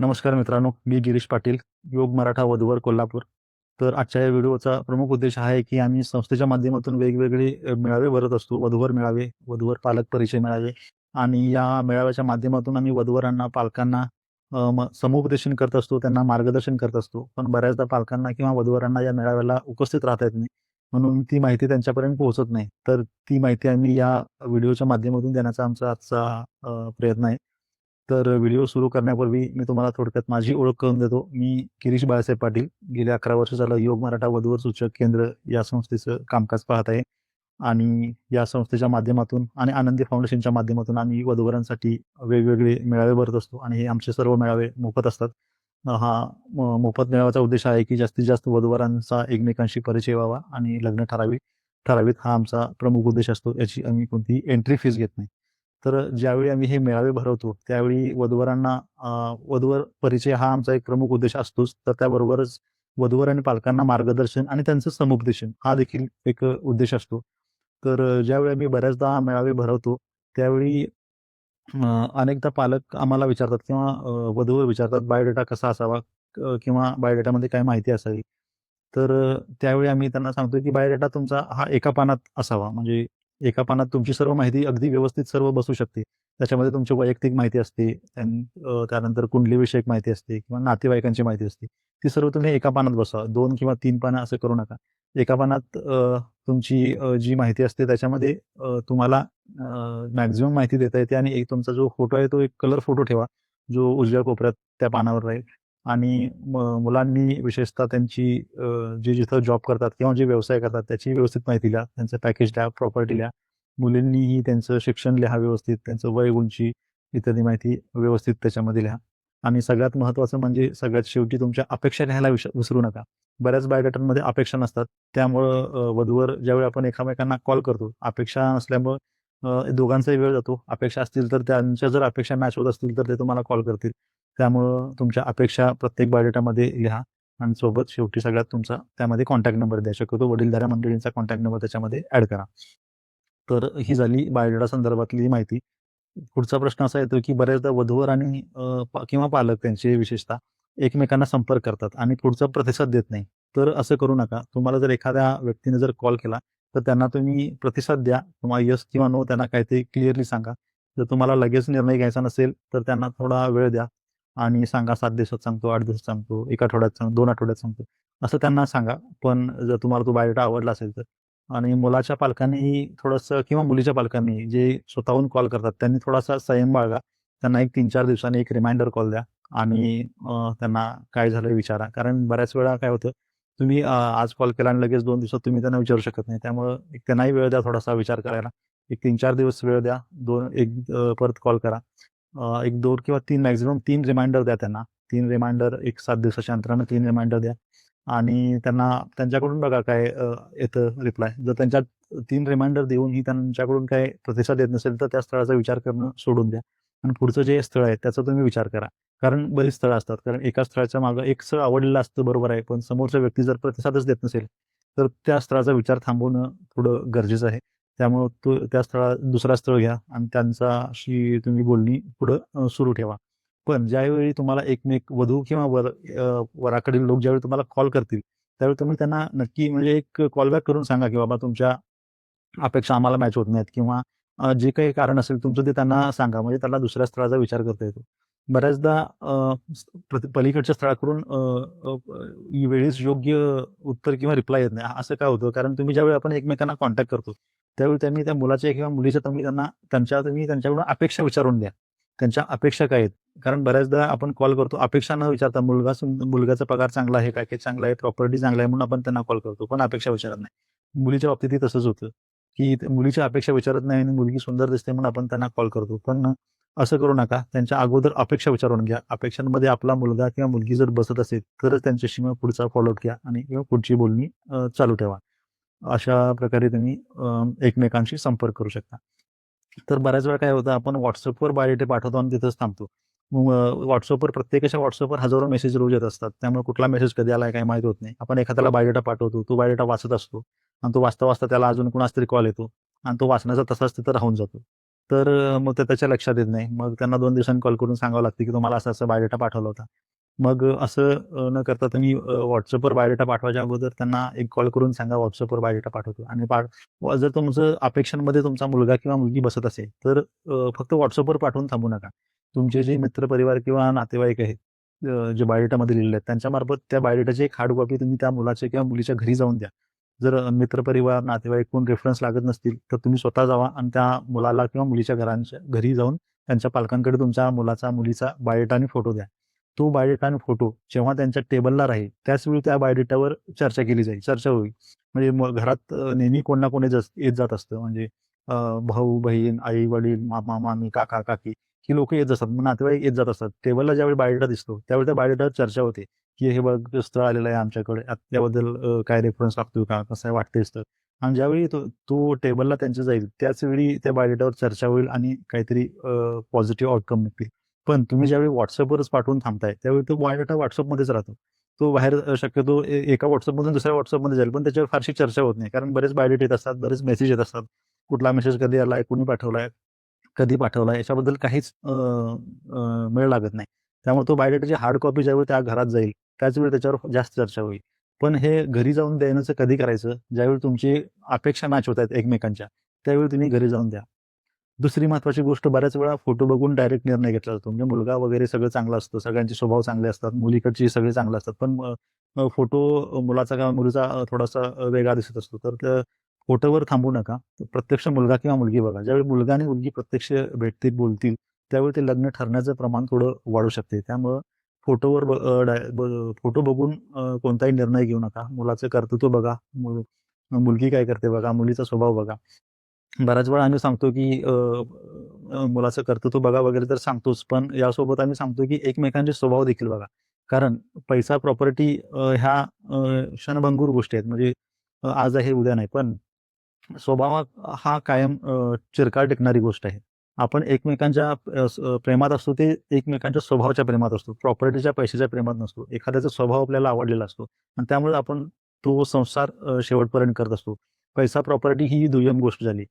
नमस्कार मित्रांनो मी गिरीश पाटील योग मराठा वधूवर कोल्हापूर. तर आजच्या या व्हिडिओचा प्रमुख उद्देश हा आहे की आम्ही संस्थेच्या माध्यमातून वेगवेगळे मेळावे भरत असतो. वधूवर मेळावे वधूवर पालक परिचय मेळावे आणि या मेळाव्याच्या माध्यमातून आम्ही वधूवरांना पालकांना समुपदेशन करत असतो त्यांना मार्गदर्शन करत असतो. पण बऱ्याचदा पालकांना किंवा वधूवरांना या मेळाव्याला उपस्थित राहता येत नाही. म्हणून ती माहिती त्यांच्यापर्यंत पोहोचत नाही. तर ती माहिती आम्ही या व्हिडिओच्या माध्यमातून देण्याचा आमचा आजचा प्रयत्न आहे. तर व्हिडिओ सुरू करण्यापूर्वी मी तुम्हाला थोडक्यात माझी ओळख करून देतो. मी गिरीश बाळासाहेब पाटील गेल्या अकरा वर्ष झालं योग मराठा वधूवर सूचक केंद्र या संस्थेचं कामकाज पाहत आहे. आणि या संस्थेच्या माध्यमातून आणि आनंदी फाउंडेशनच्या माध्यमातून आम्ही वधूवरांसाठी वेगवेगळे मेळावे भरत असतो आणि हे आमचे सर्व मेळावे मोफत असतात. हा मोफत मेळाव्याचा उद्देश आहे की जास्तीत जास्त वधूवरांचा एकमेकांशी परिचय व्हावा आणि लग्न ठरावी ठरावीत हा आमचा प्रमुख उद्देश असतो. याची आम्ही कोणतीही एंट्री फीस घेत नाही. तर ज्यावेळी आम्ही हे मेळावे भरवतो त्यावेळी वधूवरांना वधूवर परिचय हा आमचा एक प्रमुख उद्देश असतोच. तर त्याबरोबरच वधूवर आणि पालकांना मार्गदर्शन आणि त्यांचं समुपदेशन हा देखील एक उद्देश असतो. तर ज्यावेळी आम्ही बऱ्याचदा मेळावे भरवतो त्यावेळी अनेकदा पालक आम्हाला विचारतात किंवा वधूवर विचारतात बायोडेटा कसा असावा? किंवा बायोडेटामध्ये काय माहिती असावी? तर त्यावेळी आम्ही त्यांना सांगतो की बायोडेटा तुमचा हा एका पानात असावा. म्हणजे एका पानात तुमची सर्व माहिती अगदी व्यवस्थित सर्व बसू शकते. त्याच्यामध्ये तुमची वैयक्तिक माहिती असते त्यानंतर कुंडलीविषयक माहिती असते किंवा नातेवाईकांची माहिती असते. ती सर्व तुम्ही एका पानात बसवा दोन किंवा तीन पानं असं करू नका. एका पानात तुमची जी माहिती असते त्याच्यामध्ये तुम्हाला मॅक्झिमम माहिती देता येते आणि एक तुमचा जो फोटो आहे तो एक कलर फोटो ठेवा. जो उजव्या कोपऱ्यात त्या पानावर राहील. आणि म- मुलांनी विशेषतः त्यांची जे जिथं जॉब करतात किंवा जे व्यवसाय करतात त्याची व्यवस्थित माहिती लिहा त्यांचं पॅकेज लिहा प्रॉपर्टी लिहा. मुलींनीही त्यांचं शिक्षण लिहा व्यवस्थित त्यांचं वय उंची इत्यादी माहिती व्यवस्थित त्याच्यामध्ये लिहा. आणि सगळ्यात महत्त्वाचं म्हणजे सगळ्यात शेवटी तुमच्या अपेक्षा लिहायला विसरू नका. बऱ्याच बायोडेटांमध्ये अपेक्षा नसतात. त्यामुळं वधूवर ज्यावेळी आपण एकमेकांना कॉल करतो अपेक्षा नसल्यामुळं दोघांचाही वेळ जातो. अपेक्षा असतील तर त्यांच्या जर अपेक्षा मॅच होत असतील तर ते तुम्हाला कॉल करतील. त्यामुळं तुमच्या अपेक्षा प्रत्येक बायोडेटामध्ये लिहा आणि सोबत शेवटी सगळ्यात तुमचा त्यामध्ये कॉन्टॅक्ट नंबर द्या. शकतो वडीलधाऱ्या मंडळींचा कॉन्टॅक्ट नंबर त्याच्यामध्ये ऍड करा. तर ही झाली बायोडेटा संदर्भातली माहिती. पुढचा प्रश्न असा येतो की बऱ्याचदा वधूवर आणि किंवा पालक त्यांचे विशेषतः एकमेकांना संपर्क करतात आणि पुढचा प्रतिसाद देत नाही. तर असं करू नका. तुम्हाला जर एखाद्या व्यक्तीने जर कॉल केला तर त्यांना तुम्ही प्रतिसाद द्या. किंवा यस किंवा नो त्यांना काहीतरी क्लिअरली सांगा. जर तुम्हाला लगेच निर्णय घ्यायचा नसेल तर त्यांना थोडा वेळ द्या आणि सांगा सात दिवसात सांगतो आठ दिवसात सांगतो एक आठवड्यात सांगतो दोन आठवड्यात सांगतो. असं त्यांना सांगा. पण जर तुम्हाला तो बायोडेटा आवडला असेल तर. आणि मुलाच्या पालकांनीही थोडंसं किंवा मुलीच्या पालकांनी जे स्वतःहून कॉल करतात त्यांनी थोडासा संयम बाळगा. त्यांना एक तीन चार दिवसांनी एक रिमाइंडर कॉल द्या आणि त्यांना काय झालं विचारा. कारण बऱ्याच वेळा काय होतं तुम्ही आज कॉल केला आणि लगेच दोन दिवसात तुम्ही त्यांना विचारू शकत नाही. त्यामुळं एक त्यांनाही वेळ द्या थोडासा विचार करायला. एक तीन चार दिवस वेळ द्या. दोन एक परत कॉल करा. एक दोन किंवा तीन मॅक्झिमम तीन रिमाइंडर द्या त्यांना. तीन रिमाइंडर एक सात दिवसाच्या अंतरानं तीन रिमाइंडर द्या. आणि त्यांना त्यांच्याकडून बघा काय येतं रिप्लाय जर त्यांच्या तीन रिमाइंडर देऊनही त्यांच्याकडून काय प्रतिसाद येत नसेल तर त्या स्थळाचा विचार करणं सोडून द्या. आणि पुढचं जे स्थळ आहे त्याचा तुम्ही विचार करा. कारण बरीच स्थळं असतात. कारण एका स्थळाच्या मागं एक स्थळ आवडलेलं असतं बरोबर आहे. पण समोरचा व्यक्ती जर प्रतिसादच देत नसेल तर त्या स्थळाचा विचार थांबवणं थोडं गरजेचं आहे. त्यामुळं तो त्या स्थळा दुसरा स्थळ घ्या आणि त्यांच्याशी तुम्ही बोलणी पुढं सुरू ठेवा. पण ज्यावेळी तुम्हाला एकमेक वधू किंवा वर वराकडील लोक ज्यावेळी तुम्हाला कॉल करतील त्यावेळी तुम्ही त्यांना नक्की म्हणजे एक कॉलबॅक करून सांगा की बाबा तुमच्या अपेक्षा आम्हाला मॅच होत नाहीत किंवा जे काही कारण असेल तुमचं ते त्यांना सांगा. म्हणजे त्यांना दुसऱ्या स्थळाचा विचार करता येतो. बऱ्याचदा पलीकडच्या स्थळाकडून वेळेस योग्य उत्तर किंवा रिप्लाय येत नाही. असं काय होतं? कारण तुम्ही ज्यावेळी आपण एकमेकांना कॉन्टॅक्ट करतो त्यावेळी त्यांनी त्या मुलाच्या किंवा मुलीच्या तुम्ही त्यांना त्यांच्या तुम्ही त्यांच्याकडून अपेक्षा विचारून द्या. त्यांच्या अपेक्षा काय आहेत? कारण बऱ्याचदा आपण कॉल करतो अपेक्षा न विचारता मुलगा मुलगाचा पगार चांगला आहे पॅकेज चांगला आहे प्रॉपर्टी चांगला आहे म्हणून आपण त्यांना कॉल करतो पण अपेक्षा विचारत नाही. मुलीच्या बाबतीतही तसंच होतं. की मुलीच्या अपेक्षा विचारत नाही आणि मुलगी सुंदर दिसते म्हणून आपण त्यांना कॉल करतो. पण असं करू नका. त्यांच्या अगोदर अपेक्षा विचारून घ्या. अपेक्षांमध्ये आपला मुलगा किंवा मुलगी जर बसत असेल तरच त्यांच्याशी मग पुढचा फॉलोअप घ्या आणि किंवा पुढची बोलणी चालू ठेवा. अशा प्रकारे तुम्ही एकमेकांशी संपर्क करू शकता. तर बऱ्याच वेळा काय होतं आपण व्हॉट्सअपवर बायोडेटे पाठवतो आणि तिथंच थांबतो. मग व्हॉट्सअपवर प्रत्येकाच्या व्हॉट्सअपवर हजारो मेसेज रोज येत असतात. त्यामुळे कुठला मेसेज कधी आला काय माहीत होत नाही. आपण एखाद्याला बायोडेटा पाठवतो तो बायोडेटा वाचत असतो. आणि तो वाचता वाचता त्याला अजून कुणाच तरी कॉल येतो आणि तो वाचण्याचा तसाच तिथं राहून जातो तर मग ते त्याच्या लक्षात येत नाही. मग त्यांना दोन दिवसांनी कॉल करून सांगावं लागतं, की तुम्हाला असं असं बायोडेटा पाठवला होता. मग असं न करता तुम्ही व्हॉट्सअपवर बायोडेटा पाठवायच्या अगोदर त्यांना एक कॉल करून सांगा व्हॉट्सअपवर बायोडेटा पाठवतो आणि पा जर तुमचं अपेक्षांमध्ये तुमचा मुलगा किंवा मुलगी बसत असेल, तर फक्त व्हॉट्सअपवर पाठवून थांबू नका. तुमचे जे मित्रपरिवार किंवा नातेवाईक आहेत, जे बायोडेटामध्ये लिहिलेले आहेत, त्यांच्यामार्फत त्या बायोडेटाची एक हार्ड कॉपी तुम्ही त्या मुलाच्या किंवा मुलीच्या घरी जाऊन द्या. जर मित्रपरिवार, नातेवाईक कोण रेफरन्स लागत नसतील, तर तुम्ही स्वतः जावा आणि त्या मुलाला किंवा मुलीच्या घरांच्या घरी जाऊन त्यांच्या पालकांकडे तुमच्या मुलाचा, मुलीचा बायोडेटा आणि फोटो द्या. तो बायोडेटा आणि फोटो जेव्हा त्यांच्या टेबलला राहील, त्याचवेळी त्या बायोडेटावर चर्चा केली जाईल, चर्चा होईल. म्हणजे मग घरात नेहमी कोण ना कोणी येत जात असतं. म्हणजे भाऊ-बहीण, आई-वडील, मामा-मामी, काका-काकी ही लोक येत असतात. मग नातेवाईक येत जात असतात. टेबलला ज्यावेळी बायोडेटा दिसतो, त्यावेळी त्या बायोडेटावर चर्चा होते, की "हे बघ स्थळ आलेलं आहे आमच्याकडे. त्याबद्दल काय रेफरन्स लागतो का? कसं वाटतंय स्थळ?" आणि ज्यावेळी तो तो टेबलला त्यांच्या जाईल, त्याच वेळी त्या बायोडेटावर चर्चा होईल आणि काहीतरी पॉझिटिव्ह आउटकम निघतील. पण तुम्ही ज्यावेळी व्हॉट्सअपवरच पाठवून थांबताय, त्यावेळी तो बायोडेटा व्हॉट्सअपमध्येच राहतो. तो बाहेर शक्यतो ए एका व्हॉट्सअपमधून दुसऱ्या व्हॉट्सअपमध्ये जाईल, पण त्याच्यावर फारशी चर्चा होत नाही. कारण बरेच बायोडेट येत असतात, बरेच मेसेज येत असतात. कुठला मेसेज कधी आलाय, कुणी पाठवलाय, कधी पाठवलाय, याच्याबद्दल काहीच मेळ लागत नाही. त्यामुळे तो बायोडेटाची हार्ड कॉपी ज्यावेळी त्या घरात जाईल, त्याच वेळी त्याच्यावर जास्त चर्चा होईल. पण हे घरी जाऊन देण्याचं कधी करायचं? ज्यावेळी तुमची अपेक्षा मॅच होत आहेत एकमेकांच्या, त्यावेळी तुम्ही घरी जाऊन द्या. दुसरी महत्त्वाची गोष्ट बऱ्याच वेळा फोटो बघून डायरेक्ट निर्णय घेतला जातो. म्हणजे मुलगा वगैरे सगळं चांगलं असतं, सगळ्यांचे स्वभाव चांगले असतात, मुलीकडचे सगळे चांगले असतात. पण फोटो मुलाचा किंवा मुलीचा थोडासा वेगळा दिसत असतो. तर त्या फोटोवर थांबू नका. प्रत्यक्ष मुलगा किंवा मुलगी बघा. ज्यावेळी मुलगा आणि मुलगी प्रत्यक्ष भेटतील, बोलतील, त्यावेळी ते लग्न ठरण्याचं प्रमाण थोडं वाढू शकते. त्यामुळं फोटोवर फोटो बघून कोणताही निर्णय घेऊ नका. मुलाचं कर्तृत्व बघा, मुल मुलगी काय करते बघा, मुलीचा स्वभाव बघा. बऱ्याच वेळा आम्ही सांगतो, की मुलाचं कर्तृत्व बघा वगैरे तर सांगतोच, पण यासोबत आम्ही सांगतो, की एकमेकांचे स्वभाव देखील बघा. कारण पैसा, प्रॉपर्टी ह्या क्षणभंगूर गोष्टी आहेत. म्हणजे आज आहे, उद्या नाही. पण स्वभाव हा कायम चिरकाळ टिकणारी गोष्ट आहे. आपण एकमेकांच्या प्रेमात असतो, ते एकमेकांच्या स्वभावाच्या प्रेमात असतो. प्रॉपर्टीच्या, पैशाच्या प्रेमात नसतो. एखाद्याचा स्वभाव आपल्याला आवडलेला असतो आणि त्यामुळे आपण तो संसार शेवटपर्यंत करत असतो. पैसा, प्रॉपर्टी ही दुय्यम गोष्ट झाली.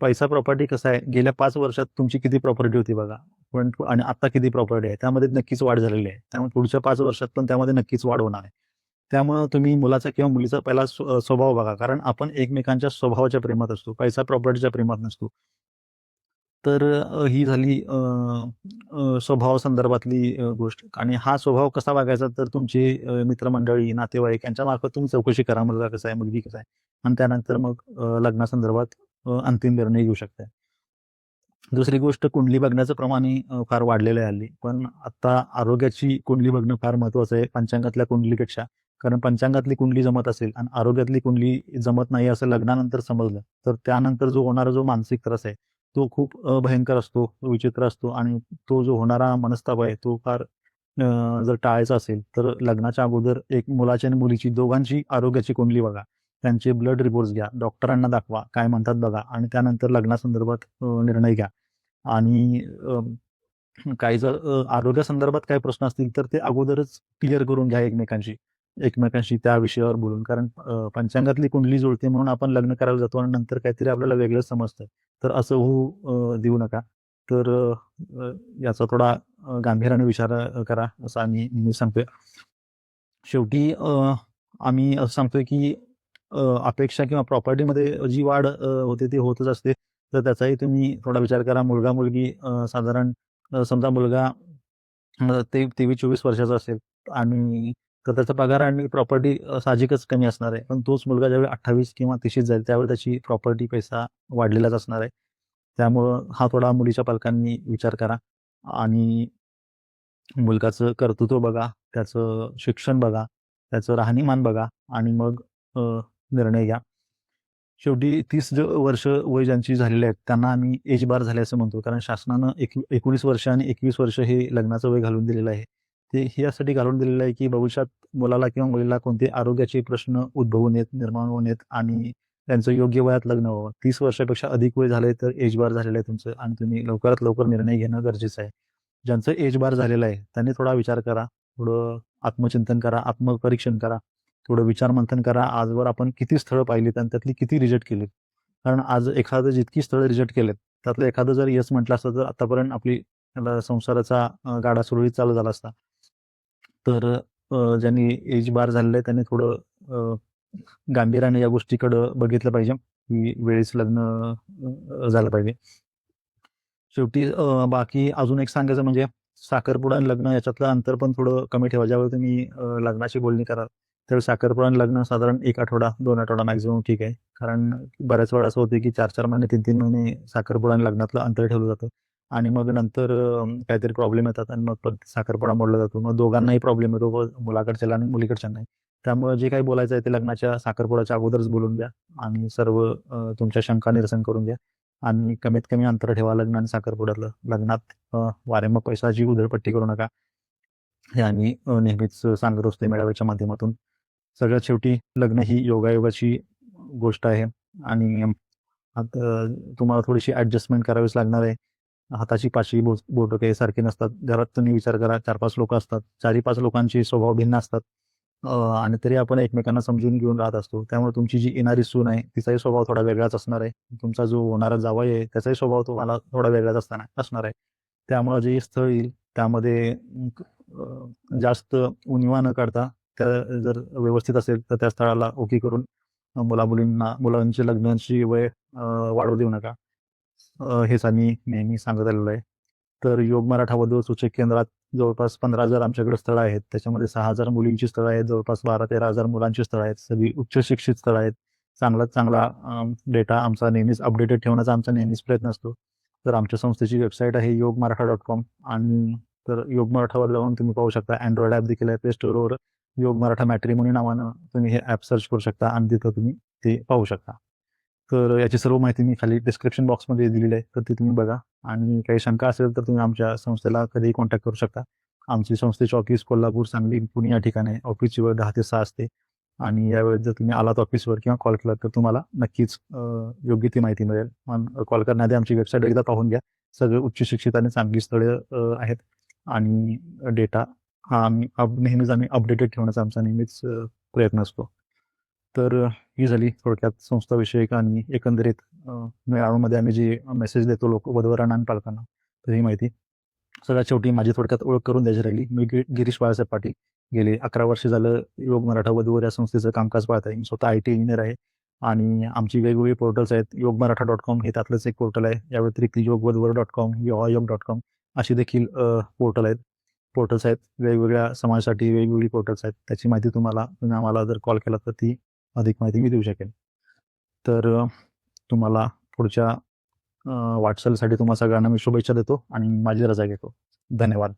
पैसा, प्रॉपर्टी कसं आहे, गेल्या पाच वर्षात तुमची किती प्रॉपर्टी होती बघा. पण आणि आता किती प्रॉपर्टी आहे, त्यामध्ये नक्कीच वाढ झालेली आहे. त्यामुळे पुढच्या पाच वर्षात पण त्यामध्ये नक्कीच वाढ होणार आहे. त्यामुळे तुम्ही मुलाचा किंवा मुलीचा पहिला स्व स्वभाव बघा. कारण आपण एकमेकांच्या स्वभावाच्या प्रेमात असतो. पैसा, प्रॉपर्टीच्या प्रेमात नसतो. तर ही झाली स्वभाव संदर्भातली गोष्ट आणि हा स्वभाव कसा वागायचा तर तुमची मित्रमंडळी, नातेवाईक यांच्यामार्फत तुम्ही चौकशी करा. मुलगा कसा आहे, मुलगी कसा आहे आणि त्यानंतर मग लग्नासंदर्भात अंतिम निर्णय घेऊ शकताय. दुसरी गोष्ट कुंडली बघण्याचं प्रमाणही फार वाढलेलं आहे हल्ली. पण आता आरोग्याची कुंडली बघणं फार महत्वाचं आहे पंचांगातल्या कुंडलीपेक्षा. कारण पंचांगातली कुंडली जमत असेल आणि आरोग्यातली कुंडली जमत नाही असं लग्नानंतर समजलं, तर त्यानंतर जो होणारा जो मानसिक त्रास आहे, तो खूप भयंकर असतो, विचित्र असतो आणि तो जो होणारा मनस्ताप आहे, तो फार जर टाळायचा असेल, तर लग्नाच्या अगोदर एक मुलाची आणि मुलीची दोघांची आरोग्याची कुंडली बघा. त्यांचे ब्लड रिपोर्ट्स घ्या, डॉक्टरांना दाखवा, काय म्हणतात बघा आणि त्यानंतर लग्नासंदर्भात निर्णय घ्या. आणि काही जर आरोग्यासंदर्भात काही प्रश्न असतील, तर ते अगोदरच क्लिअर करून घ्या एकमेकांशी. एकमेकांशी त्या विषयावर बोलून. कारण पंचांगातली कुंडली जुळते म्हणून आपण लग्न करायला जातो आणि नंतर काहीतरी आपल्याला वेगळंच समजतं. तर असं होऊ देऊ नका. तर याचा थोडा गांभीर्याने विचार करा, असं आम्ही मी सांगतोय. शेवटी आम्ही असं सांगतोय, की अपेक्षा किंवा प्रॉपर्टीमध्ये जी वाढ होते ती होतच असते. तर त्याचाही तुम्ही थोडा विचार करा. मुलगा-मुलगी साधारण समजा मुलगा ते 23-24 वर्षाचा असेल आणि तर त्याचा पगार आणि प्रॉपर्टी साहजिकच कमी असणार आहे. पण तोच मुलगा ज्यावेळी 28 किंवा 30शीत जाईल, त्यावेळी त्याची प्रॉपर्टी, पैसा वाढलेलाच असणार आहे. त्यामुळं हा थोडा मुलीच्या पालकांनी विचार करा आणि मुलगाचं कर्तृत्व बघा, त्याचं शिक्षण बघा, त्याचं राहणीमान बघा आणि मग निर्णय घ्या. शेवटी तीस ज वर्ष वय ज्यांची झालेली आहेत, त्यांना आम्ही एज बार झाले असं म्हणतो. कारण शासनानं एक 19 वर्ष आणि 21 वर्ष हे लग्नाचं वय घालून दिलेलं आहे. ते यासाठी घालून दिलेलं आहे, की भविष्यात मुलाला किंवा मुलीला कोणते आरोग्याचे प्रश्न उद्भवू नयेत, निर्माण होऊ नयेत आणि त्यांचं योग्य वयात लग्न व्हावं. तीस वर्षापेक्षा अधिक वय झाले तर एज बार झालेलं आहे तुमचं आणि तुम्ही लवकरात लवकर निर्णय घेणं गरजेचं आहे. ज्यांचं एज बार झालेलं आहे, त्यांनी थोडा विचार करा, थोडं आत्मचिंतन करा, आत्मपरीक्षण करा, थोडं विचार-मंथन करा. आजवर आपण किती स्थळं पाहिलीत आणि त्यातली किती रिजेक्ट केलीत. कारण आज एखादं जितकी स्थळं रिजेक्ट केलेत, त्यातलं एखादं जर यस म्हटलं असतं तर आतापर्यंत आपली संसाराचा गाडा सुरळीत चालू झाला असता तर ज्यांनी एज बार झालेलं आहे त्यांनी थोडं गांभीर्याने या गोष्टीकडं बघितलं पाहिजे की वेळेस लग्न झालं पाहिजे. शेवटी बाकी अजून एक सांगायचं म्हणजे साखरपुडा आणि लग्न याच्यातलं अंतर पण थोडं कमी ठेवा. ज्यावेळी तुम्ही लग्नाची बोलणी कराल त्यावेळी साखरपुडा आणि लग्न साधारण एक आठवडा दोन आठवडा मॅक्झिमम ठीक आहे. कारण बऱ्याच वेळा असं होते की चार चार महिने तीन तीन महिने साखरपुडा आणि लग्नातलं अंतर ठेवलं जातं. आणि मग नंतर काहीतरी प्रॉब्लेम येतात आणि मग साखरपुडा मोडला जातो. मग दोघांनाही प्रॉब्लेम येतो व मुलाकडच्याला आणि मुलीकडच्यांनाही. त्यामुळे जे काही बोलायचं आहे ते लग्नाच्या साखरपुड्याच्या अगोदरच बोलून द्या आणि सर्व तुमच्या शंका निरसन करून द्या. आणि कमीत कमी अंतर ठेवा लग्न आणि साखरपुड्यातलं. लग्नात अ, मग पैशाची उधळपट्टी करू नका. हे आम्ही नेहमीच सांगत असतो मेळाव्याच्या माध्यमातून. सगळ्यात शेवटी लग्न ही योगायोगाची गोष्ट आहे. आणि आता तुम्हाला थोडीशी ॲडजस्टमेंट करावीच लागणार आहे. हाताची पाचवी बो बोटं काही सारखी नसतात. घरात तुम्ही विचार करा चार पाच लोक असतात. चारही पाच लोकांचे स्वभाव भिन्न असतात. आणि तरी आपण एकमेकांना समजून घेऊन राहत असतो. त्यामुळे तुमची जी येणारी सून आहे तिचाही स्वभाव थोडा वेगळाच असणार आहे. तुमचा जो होणारा जावई आहे त्याचाही स्वभाव तुम्हाला थोडा वेगळाच असताना असणार आहे. त्यामुळे जे स्थळ येईल त्यामध्ये जास्त उणिवा न काढता त्या जर व्यवस्थित असेल तर त्या स्थळाला ओके करून मुला मुलामुलींना मुलांचे लग्नांची वय वाढू वाढवू देऊ नका. हेच आम्ही नेहमी सांगत आलेलो आहे. तर योग मराठा वधू सूचक केंद्रात जवळपास पंधरा हजार आमच्याकडे स्थळं आहेत. त्याच्यामध्ये सहा हजार मुलींची स्थळं आहेत. जवळपास बारा तेरा हजार मुलांची स्थळं आहेत. सगळी उच्च शिक्षित स्थळं आहेत. चांगलाच चांगला डेटा आमचा नेहमीच अपडेटेड ठेवण्याचा आमचा नेहमीच प्रयत्न असतो. तर आमच्या संस्थेची वेबसाईट आहे योग मराठा डॉट कॉम. आणि तर योग मराठावर जाऊन तुम्ही पाहू शकता. अँड्रॉइड ॲप देखील आहे. प्ले स्टोरवर योग मराठा मॅट्रिमोनी नावानं तुम्ही हे ॲप सर्च करू शकता. आणि तिथं तुम्ही ते पाहू शकता. तर याची सर्व माहिती मी खाली डिस्क्रिप्शन बॉक्समध्ये दिलेली आहे. तर ती तुम्ही बघा. आणि काही शंका असेल तर तुम्ही आमच्या संस्थेला कधीही कॉन्टॅक्ट करू शकता. आमची संस्थेची ऑफिस कोल्हापूर सांगली पुणे या ठिकाणी ऑफिसची वेळ दहा ते सहा असते. आणि यावेळेस जर तुम्ही आलात ऑफिसवर किंवा कॉल केला तर तुम्हाला नक्कीच योग्य ती माहिती मिळेल. पण कॉल करण्याआधी आमची वेबसाईट एकदा पाहून घ्या. सगळे उच्च शिक्षित आणि चांगली स्थळे आहेत. आणि डेटा हा आम्ही अप- नेहमीच आम्ही अपडेटेड ठेवण्याचा आमचा नेहमीच प्रयत्न असतो. तर ही झाली थोडक्यात संस्थाविषयक आणि एकंदरीत मेळाव्यामध्ये आम्ही जी मेसेज देतो लोक वधवरांना आणि पालकांना तर ही माहिती. सगळ्यात शेवटी माझी थोडक्यात ओळख करून द्यायची राहिली. मी गिरीश बाळासाहेब पाटील. गेले अकरा वर्ष झालं योग मराठा वधूवर या संस्थेचं कामकाज पाहत आहे. मी स्वतः आय टी इंजिनियर आहे आणि आमची वेगवेगळी पोर्टल्स आहेत. योग मराठा डॉट कॉम हे त्यातलंच एक पोर्टल आहे. या व्यतिरिक्त योग वधवर डॉट कॉम योग डॉट कॉम अशी देखील पोर्टल आहेत. पोर्टल्स आहेत. वेगवेगळ्या समाजासाठी वेगवेगळी पोर्टल्स आहेत. त्याची माहिती तुम्हाला तुम्ही आम्हाला जर कॉल केला तर ती अधिक माहिती मी देऊ शकेन. तर तुम्हाला पुढच्या वाटचालीसाठी तुम्हाला सगळ्यांना मी शुभेच्छा देतो आणि माझी रजा घेतो. धन्यवाद.